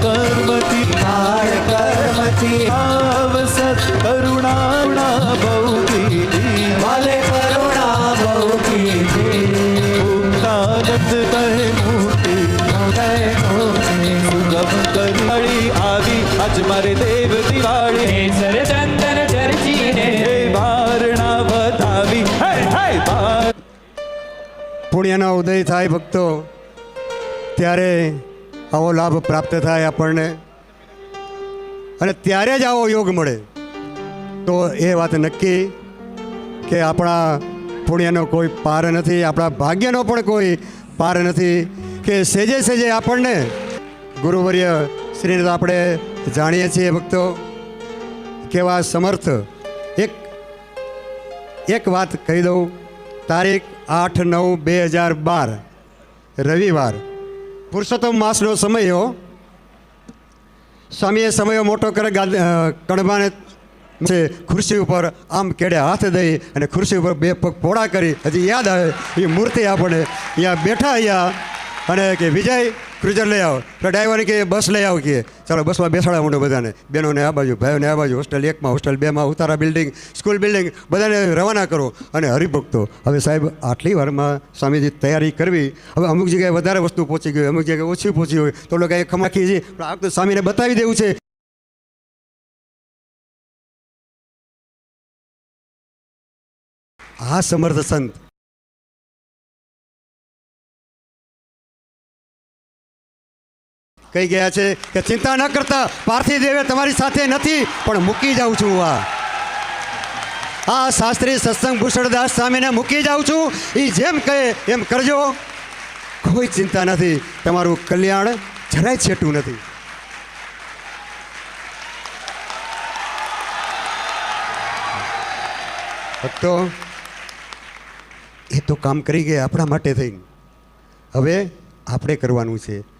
કર્મથી કાળ કર્મથી આવ કરુણાણા બહુ કીધી ભલે કરુણા બહુ કીધી મુક્તાનંદ કહે મૂર્તિ સુગમ કરી આવી આજ મારે દેવ દિવાળી કેસર ચંદન ચર્ચીને હે વારણા વધાવી હે હે વાર પુણ્યનો ઉદય થાય ભક્તો ત્યારે આવો લાભ પ્રાપ્ત થાય આપણને. અને ત્યારે જ આવો યોગ મળે. તો એ વાત નક્કી કે આપણા પુણ્યનો કોઈ પાર નથી, આપણા ભાગ્યનો પણ કોઈ પાર નથી કે સેજે સેજે આપણને. ગુરુવર્ય શ્રીને આપણે જાણીએ છીએ ભક્તો કેવા સમર્થ. એક એક વાત કહી દઉં. તારીખ આઠ નવ બે હજાર બાર, રવિવાર. પુરુષોત્તમ માસનો સમય સ્વામીએ સમયો મોટો કરે કણબાને છે, ખુરશી ઉપર આમ કેડે હાથ દઈ અને ખુરશી ઉપર બે પગ પોળા કરી. હજી યાદ આવે, એ મૂર્તિ આપણે અહીંયા બેઠા અહીંયા અને કે વિજય ક્રુઝર લઈ આવો. તો ડ્રાઈવર કે બસ લઈ આવો કે. ચાલો, બસમાં બેસાડા માંડો બધાને. બહેનોને આ બાજુ, ભાઈઓને આ બાજુ હોસ્ટેલ એકમાં હોસ્ટેલ બેમાં, ઉતારા બિલ્ડિંગ સ્કૂલ બિલ્ડિંગ બધાને રવાના કરો. અને હરિભક્તો, હવે સાહેબ, આટલી વારમાં સ્વામીજી તૈયારી કરવી. હવે અમુક જગ્યાએ વધારે વસ્તુ પહોંચી ગઈ અમુક જગ્યાએ ઓછી પહોંચી હોય, તો લોકો એ ખમાખી છે પણ આ તો સ્વામીને બતાવી દેવું છે. આ સમર્થ સંત. કહી ગયા છે કે ચિંતા ન કરતા, પાર્થિવ દેવે તમારી સાથે નથી, પણ મૂકી જાઉં છું આ. આ શાસ્ત્રી સત્સંગ ભૂષણદાસ સ્વામીને મૂકી જાઉં છું. એ જેમ કહે એમ કરજો. કોઈ ચિંતા નથી. તમારું કલ્યાણ જરાય છેટું નથી. ભક્તો, એ તો કામ કરી ગયા આપણા માટે થઈને. હવે આપણે કરવાનું છે.